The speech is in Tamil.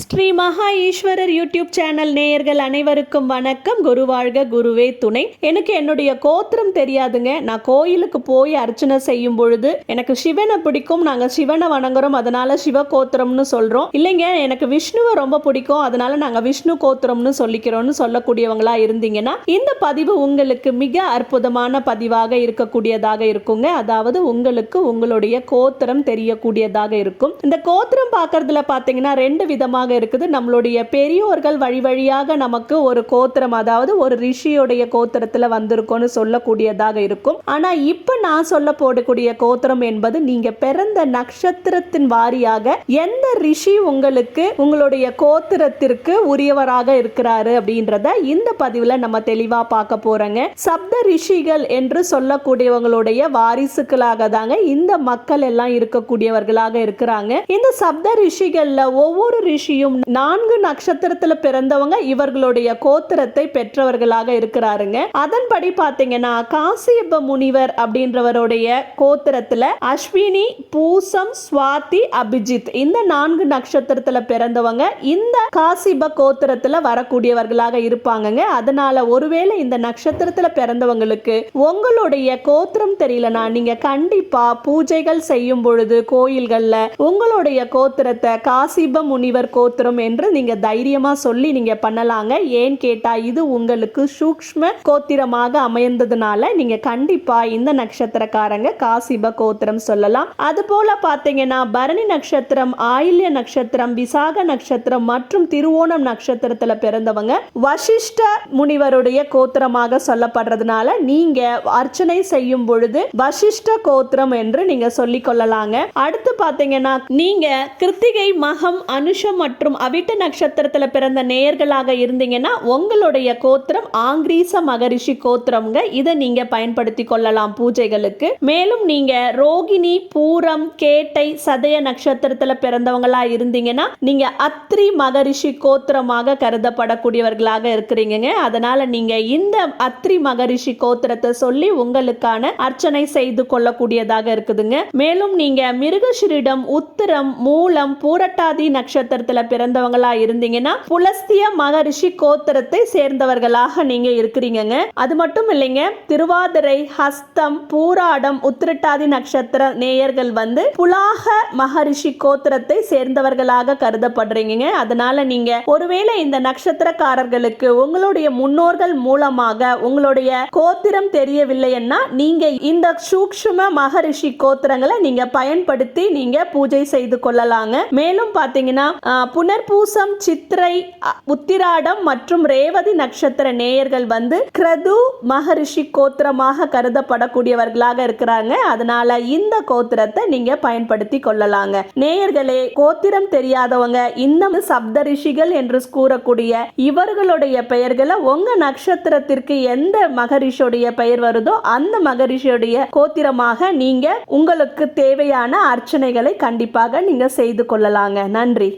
ஸ்ரீ மகா ஈஸ்வரர் யூடியூப் சேனல் நேயர்கள் அனைவருக்கும் வணக்கம். குரு வாழ்க குருவே துணை. எனக்கு என்னுடைய கோத்திரம் தெரியாதுங்க. நான் கோயிலுக்கு போய் அர்ச்சனை செய்யும் பொழுது எனக்கு சிவனை பிடிக்கும். நாங்க சிவனை வணங்குறோம். அதனால சிவ கோத்திரம்னு சொல்றோம். இல்லைங்க எனக்கு விஷ்ணுவை ரொம்ப பிடிக்கும். அதனால நாங்க விஷ்ணு கோத்திரம்னு சொல்லிக்கிறோம்னு சொல்லக்கூடியவங்களா இருந்தீங்கன்னா இந்த பதிவு உங்களுக்கு மிக அற்புதமான பதிவாக இருக்கக்கூடியதாக இருக்குங்க. அதாவது உங்களுக்கு உங்களுடைய கோத்திரம் தெரியக்கூடியதாக இருக்கும். இந்த கோத்திரம் பார்க்கறதுல பார்த்தீங்கன்னா ரெண்டு விதமாக இருக்குது. நம்மளுடைய பெரியோர்கள் வழி வழியாக நமக்கு ஒரு கோத்திரம் அதாவது ஒரு ரிஷியுடைய கோத்திரத்துல வந்திருக்கோம்னு சொல்லக்கூடியதாக இருக்கும். ஆனா இப்போ நான் சொல்ல போடக்கூடிய கோத்திரம் என்பது நீங்க பிறந்த நட்சத்திரத்தின் வாரியாக எந்த ரிஷி உங்களுக்கு உங்களுடைய கோத்திரத்திற்கு உரியவராக இருக்கிறாரு அப்படின்றத இந்த பதிவுல நம்ம தெளிவா பார்க்க போகிறோங்க சப்த ரிஷிகள் என்று சொல்லக்கூடியவங்களுடைய வாரிசுகளாக தாங்க இந்த மக்கள் எல்லாம் இருக்கக்கூடியவர்களாக இருக்கிறாங்க. இந்த சப்த ரிஷிகள்ல ஒவ்வொரு ரிஷியும் நான்கு நட்சத்திரத்துல பிறந்தவங்க இவர்களுடைய கோத்திரத்தை பெற்றவர்களாக இருக்கிறாருங்க. அதன்படி பாத்தீங்கன்னா காசியப்ப முனிவர் அப்படின்றவருடைய கோத்திரத்துல அஸ்வினி பூசம் சுவாதி அபிஜித் இந்த நான்கு நட்சத்திரத்துல பிறந்தவங்க இந்த காசிப கோத்திரத்துல வரக்கூடியவர்களாக இருப்பாங்கங்க. அதனால ஒருவேளை இந்த நட்சத்திரத்துல பிறந்தவங்களுக்கு உங்களுடைய கோத்திரம் தெரியலனா நீங்க கண்டிப்பா பூஜைகள் செய்யும் பொழுது கோயில்கள்ல உங்களுடைய கோத்திரத்தை காசிப முனிவர் கோத்திரம் என்று நீங்க தைரியமா சொல்லி நீங்க பண்ணலாங்க. ஏன் கேட்டா இது உங்களுக்கு சூக்ஷ்ம கோத்திரமாக அமைந்ததுனால நீங்க கண்டிப்பா இந்த நட்சத்திரக்காரங்க காசிப கோத்திரம் சொல்லலாம். அது போல பாத்தீங்கன்னா பரணி நட்சத்திரம் ஆயில்ய நட்சத்திரம் விசாக நட்சத்திரம் மற்றும் திருவோணம் நட்சத்திரத்துல பிறந்தவங்க வசிஷ்ட முனிவருடைய கோத்திரமாக சொல்லப்படுறதுனால நீங்க அர்ச்சனை செய்யும் பொழுது வசிஷ்ட கோத்திரம் என்று நீங்க சொல்லிக் கொள்ளலாங்க. அடுத்து பாத்தீங்கன்னா நீங்க கிருத்திகை மகம் அனுஷம் மற்றும் அவிட்ட நட்சத்திரத்தில் பிறந்த நேயர்களாக இருந்தீங்கன்னா உங்களுடைய கோத்திரம் ஆங்கிரீச மகரிஷி கோத்திரம்ங்க. இதை நீங்க பயன்படுத்தி கொள்ளலாம் பூஜைகளுக்கு. மேலும் நீங்க ரோகிணி பூரம் கேட்டை சதய நட்சத்திரத்தில் பிறந்தவங்களா இருந்தீங்கன்னா நீங்க அத்ரி மகரிஷி கோத்திரமாக கருதப்படக்கூடியவர்களாக இருக்கிறீங்க அதனால நீங்க இந்த அத்ரி மகரிஷி கோத்திரத்தை சொல்லி உங்களுக்கான அர்ச்சனை செய்து கொள்ளக்கூடியதாக இருக்குதுங்க. மேலும் நீங்க மிருகஸ்ரீடம் உத்திரம் மூலம் பூரட்டாதி நட்சத்திரத்தில் பிறந்தவங்களா இருந்தீங்கன்னா புலஸ்திய மகரிஷி கோத்திரத்தை சேர்ந்தவர்களாக நீங்க இருக்கிறீங்கங்க. அது மட்டும் இல்லைங்க திருவாதிரை ஹஸ்தம் பூராடம் உத்திரட்டாதி நட்சத்திர நேயர்கள் வந்து புலாக மகரிஷி கோத்திரத்தை சேர்ந்தவர்களாக கருதப்படுறீங்க அதனால நீங்க ஒருவேளை இந்த நட்சத்திரக்காரர்களுக்கு உங்களுடைய முன்னோர்கள் மூலமாக உங்களுடைய கோத்திரம் தெரியவில்லைன்னா நீங்க இந்த சூக்ஷ்ம மகரிஷி கோத்திரங்களை நீங்க பயன்படுத்தி நீங்க பூஜை செய்து கொள்ளலாங்க. மேலும் பாத்தீங்கன்னா புனர்பூசம் சித்திரை அ, உத்திராடம் மற்றும் ரேவதி நட்சத்திர நேயர்கள் வந்து கிரது மகரிஷி கோத்திரமாக கருதப்படக்கூடியவர்களாக இருக்கிறாங்க. அதனால இந்த கோத்திரத்தை நீங்க பயன்படுத்தி கொள்ளலாங்க. நேயர்களே கோத்திரம் தெரியாதவங்க இன்னும் சப்த ரிஷிகள் என்று கூறக்கூடிய இவர்களுடைய பெயர்களை உங்க நட்சத்திரத்திற்கு எந்த மகரிஷியுடைய பெயர் வருதோ அந்த மகரிஷியுடைய கோத்திரமாக நீங்க உங்களுக்கு தேவையான அர்ச்சனைகளை கண்டிப்பாக நீங்க செய்து கொள்ளலாங்க. நன்றி.